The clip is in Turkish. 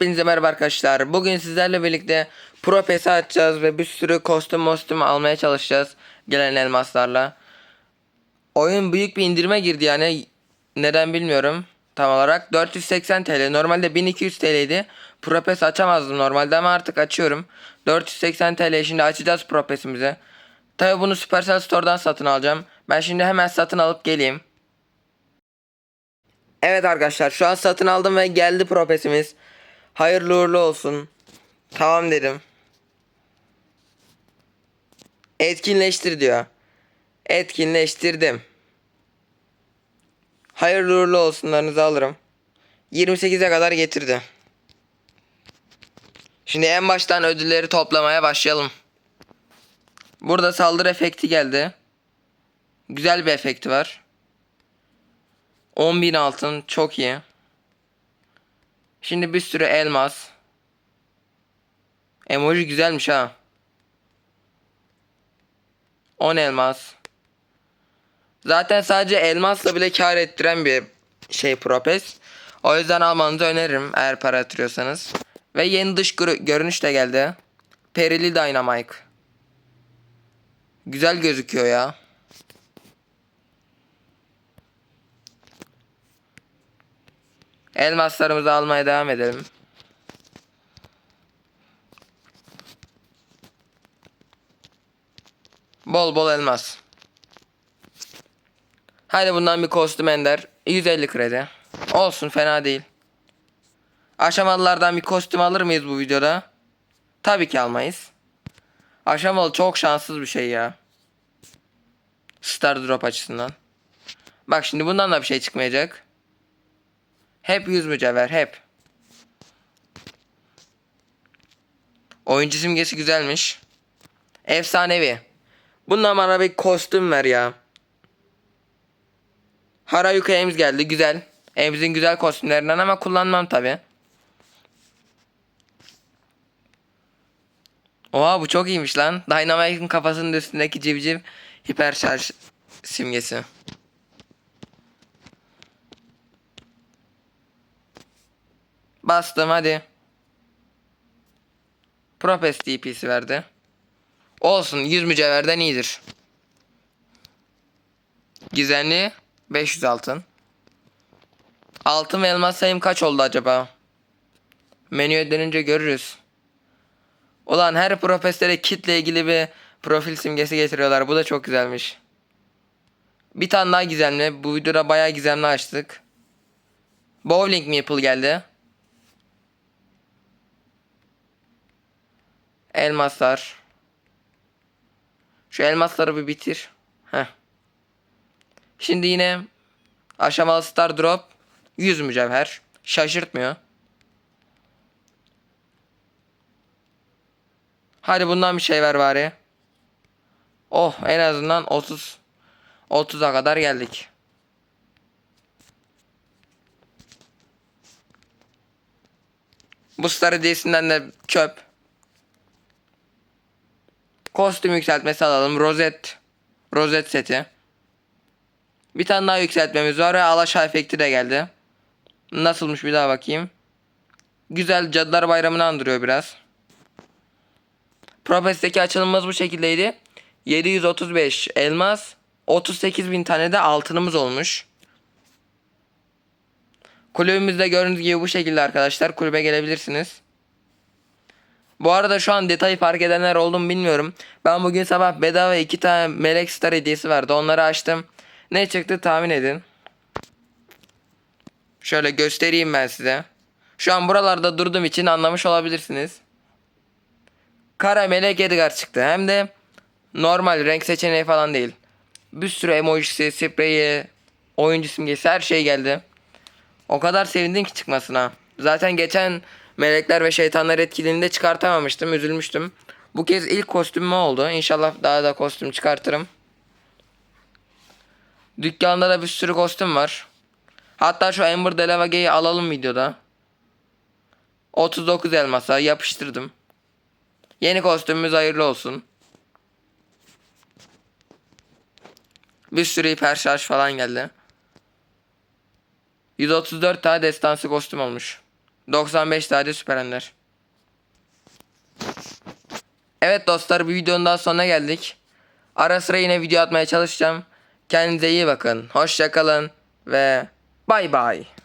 Hepinize merhaba arkadaşlar. Bugün sizlerle birlikte Pro açacağız ve bir sürü kostüm mostüm almaya çalışacağız gelen elmaslarla. Oyun büyük bir indirime girdi yani neden bilmiyorum tam olarak. 480 TL normalde 1200 TL'ydi. Pro PES açamazdım normalde ama artık açıyorum. 480 TL şimdi açacağız Pro PES'imizi. Tabi bunu Supercell Store'dan satın alacağım. Ben şimdi hemen satın alıp geleyim. Evet arkadaşlar şu an satın aldım ve geldi propesimiz. Hayırlı uğurlu olsun. Tamam dedim. Etkinleştir diyor. Etkinleştirdim. Hayırlı uğurlu olsunlarınızı alırım. 28'e kadar getirdi. Şimdi en baştan ödülleri toplamaya başlayalım. Burada saldırı efekti geldi. Güzel bir efekti var. 10.000 altın çok iyi. Şimdi bir sürü elmas. Emoji güzelmiş ha. 10 elmas. Zaten sadece elmasla bile kar ettiren bir şey Propes. O yüzden almanızı öneririm eğer para yatırıyorsanız. Ve yeni dış gör- görünüş de geldi. Perili Dynamite. Güzel gözüküyor ya. Elmaslarımızı almaya devam edelim. Bol bol elmas. Hadi bundan bir kostüm ender. 150 kredi. Olsun fena değil. Aşamalılardan bir kostüm alır mıyız bu videoda? Tabii ki almayız. Aşamalı çok şanssız bir şey ya. Star drop açısından. Bak şimdi bundan da bir şey çıkmayacak. Hep yüz mücevher hep. Oyuncu simgesi güzelmiş. Efsanevi. Bundan bana bir kostüm ver ya. Harayuka Ems geldi güzel. Ems'in güzel kostümlerinden ama kullanmam tabi. Oha bu çok iyiymiş lan. Dynamite'ın kafasının üstündeki civciv hiper şarj simgesi. Bastım hadi. Propes DP'si verdi. Olsun 100 mücevherden iyidir. Gizemli 500 altın. Altın ve elmas sayım kaç oldu acaba? Menüye dönünce görürüz. Ulan her profesöre kitle ilgili bir profil simgesi getiriyorlar. Bu da çok güzelmiş. Bir tane daha gizemli. Bu videoda bayağı gizemli açtık. Bowling Maple geldi. Elmaslar. Şu elmasları bir bitir. Heh. Şimdi yine aşamalı star drop 100 mücevher. Şaşırtmıyor. Hadi bundan bir şey ver bari. Oh en azından 30 30'a kadar geldik. Bu star hediyesinden de çöp. Kostüm yükseltmesi alalım. Rozet. Rozet seti. Bir tane daha yükseltmemiz var ve alaşağı efekti de geldi. Nasılmış bir daha bakayım. Güzel Cadılar Bayramı'nı andırıyor biraz. Propes'teki açılımımız bu şekildeydi. 735 elmas. 38 bin tane de altınımız olmuş. Kulübümüzde gördüğünüz gibi bu şekilde arkadaşlar. Kulübe gelebilirsiniz. Bu arada şu an detayı fark edenler oldu mu bilmiyorum. Ben bugün sabah bedava iki tane Melek Star hediyesi vardı. Onları açtım. Ne çıktı tahmin edin. Şöyle göstereyim ben size. Şu an buralarda durduğum için anlamış olabilirsiniz. Kara Melek Edgar çıktı. Hem de normal renk seçeneği falan değil. Bir sürü emojisi, spreyi, oyuncu simgesi her şey geldi. O kadar sevindim ki çıkmasına. Zaten geçen melekler ve şeytanlar etkinliğinde çıkartamamıştım. Üzülmüştüm. Bu kez ilk kostümüm oldu. İnşallah daha da kostüm çıkartırım. Dükkanda da bir sürü kostüm var. Hatta şu Amber Delavege'yi alalım videoda. 39 elmasa yapıştırdım. Yeni kostümümüz hayırlı olsun. Bir sürü hiper falan geldi. 134 tane destansı kostüm olmuş. 95 tane süper ender. Evet dostlar bu videonun daha sonuna geldik. Ara sıra yine video atmaya çalışacağım. Kendinize iyi bakın. Hoşça kalın ve bay bay.